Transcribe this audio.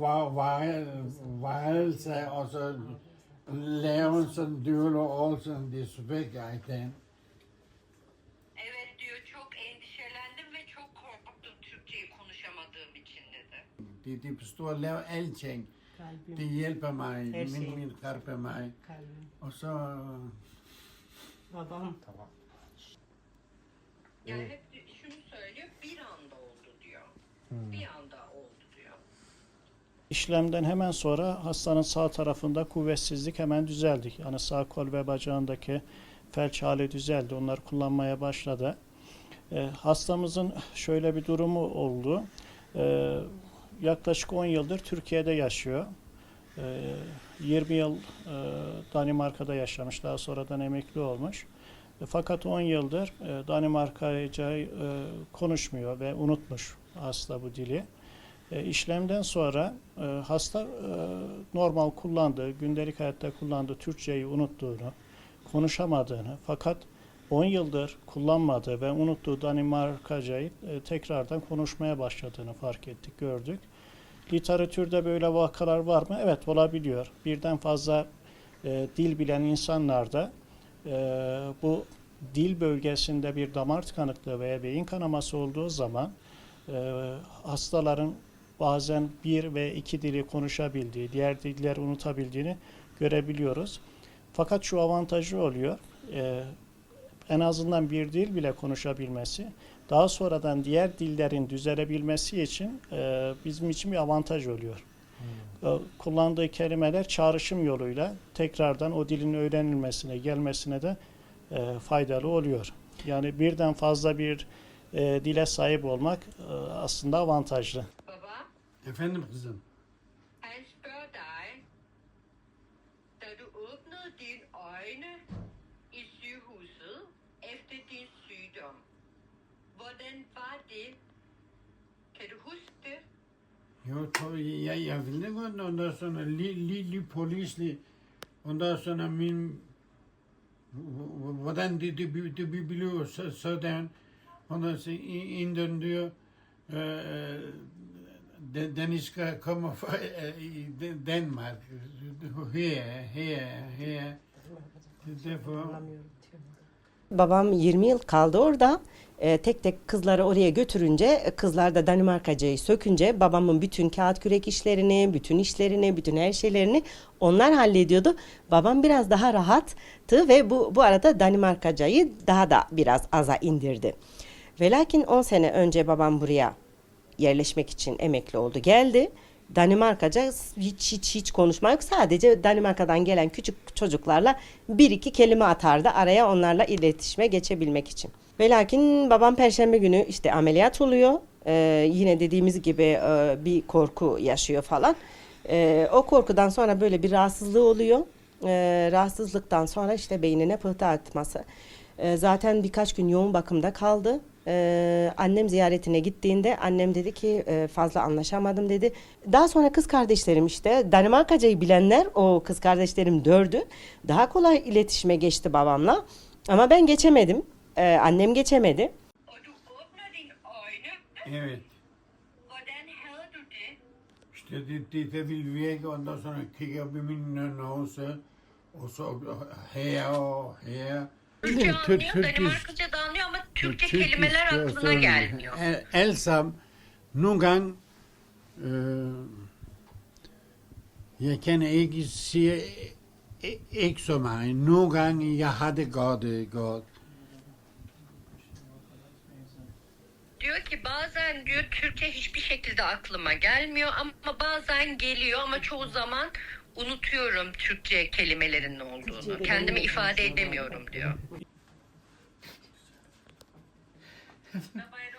var, var, varelse, og så lave sådan dyrler også en dispek, I think. Evet diyor çok endişelendim ve çok korktum Türkçeyi konuşamadığım için dedi. De, de består at lave alting. Kalbim, Det hjælper mig, Her min, siger. min hjælper mig. kalbim. Og så, Babam Yani hep şunu söylüyor bir anda oldu diyor. Bir anda oldu diyor. İşlemden hemen sonra hastanın sağ tarafında kuvvetsizlik hemen düzeldi. Yani sağ kol ve bacağındaki felç hali düzeldi. Onlar kullanmaya başladı. E, hastamızın şöyle bir durumu oldu. E, yaklaşık 10 yıldır Türkiye'de yaşıyor. E, 20 yıl e, Danimarka'da yaşamış. Daha sonradan emekli olmuş. E, fakat 10 yıldır e, Danimarkaca e, konuşmuyor ve unutmuş hasta bu dili. E, işlemden sonra e, hasta e, normal kullandığı, gündelik hayatta kullandığı Türkçeyi unuttuğunu, konuşamadığını fakat 10 yıldır kullanmadığı ve unuttuğu Danimarkacayı e, tekrardan konuşmaya başladığını fark ettik, gördük. Literatürde böyle vakalar var mı? Evet olabiliyor. Birden fazla e, dil bilen insanlarda e, bu dil bölgesinde bir damar tıkanıklığı veya beyin kanaması olduğu zaman e, hastaların bazen bir ve iki dili konuşabildiği, diğer dilleri unutabildiğini görebiliyoruz. Fakat şu avantajı oluyor, e, en azından bir dil bile konuşabilmesi, daha sonradan diğer dillerin düzelebilmesi için e, bizim için bir avantaj oluyor. E, Kullandığı kelimeler çağrışım yoluyla tekrardan o dilin öğrenilmesine, gelmesine de e, faydalı oluyor. Yani birden fazla bir e, dile sahip olmak e, aslında avantajlı. Efendim kızım. han spørger dig, da du åbnede dine øjne i sygehuset efter din sygdom. Hvordan var det? Kan du huske det? Jo, tabii ya, ya bildim onu. Ondan sonra li, li, li polisli. Ondan sonra min hvordan det, det, det, det blev så, sådan. Ondan sonra in- inden diyor e, den, den skal komme fra e, i Den- Danmark. Her, her, her. Derfor, anlamıyorum diyor. Babam 20 yıl kaldı orada. E, tek tek kızları oraya götürünce, e, kızlar da Danimarkacayı sökünce babamın bütün kağıt kürek işlerini, bütün işlerini, bütün her şeylerini onlar hallediyordu. Babam biraz daha rahattı ve bu, bu arada Danimarkacayı daha da biraz aza indirdi. Ve lakin 10 sene önce babam buraya yerleşmek için emekli oldu geldi. Danimarkaca hiç hiç hiç konuşma yok. Sadece Danimarka'dan gelen küçük çocuklarla bir iki kelime atardı araya onlarla iletişime geçebilmek için. Ve lakin babam perşembe günü işte ameliyat oluyor. Ee, yine dediğimiz gibi e, bir korku yaşıyor falan. Ee, o korkudan sonra böyle bir rahatsızlığı oluyor. Ee, rahatsızlıktan sonra işte beynine pıhtı atması. Ee, zaten birkaç gün yoğun bakımda kaldı. Ee, annem ziyaretine gittiğinde annem dedi ki e, fazla anlaşamadım dedi. Daha sonra kız kardeşlerim işte Danimarkacayı bilenler o kız kardeşlerim dördü. Daha kolay iletişime geçti babamla. Ama ben geçemedim. Ee, annem geçemedi. Evet. İşte det, det, det vil virke, ondan sonra kigger op i min nose, og så her og her. Türkçe Tür- anlıyor, Türkçe- kelimeler aklına gelmiyor. Al, alle sammen. Nogle gange, øh, jeg kan ikke sige i- ikke så meget. Nogle gange, jeg har det godt, øh, godt. Diyor ki bazen diyor Türkçe hiçbir şekilde aklıma gelmiyor ama bazen geliyor ama çoğu zaman unutuyorum Türkçe kelimelerin ne olduğunu. Kendimi ifade edemiyorum diyor. Dabei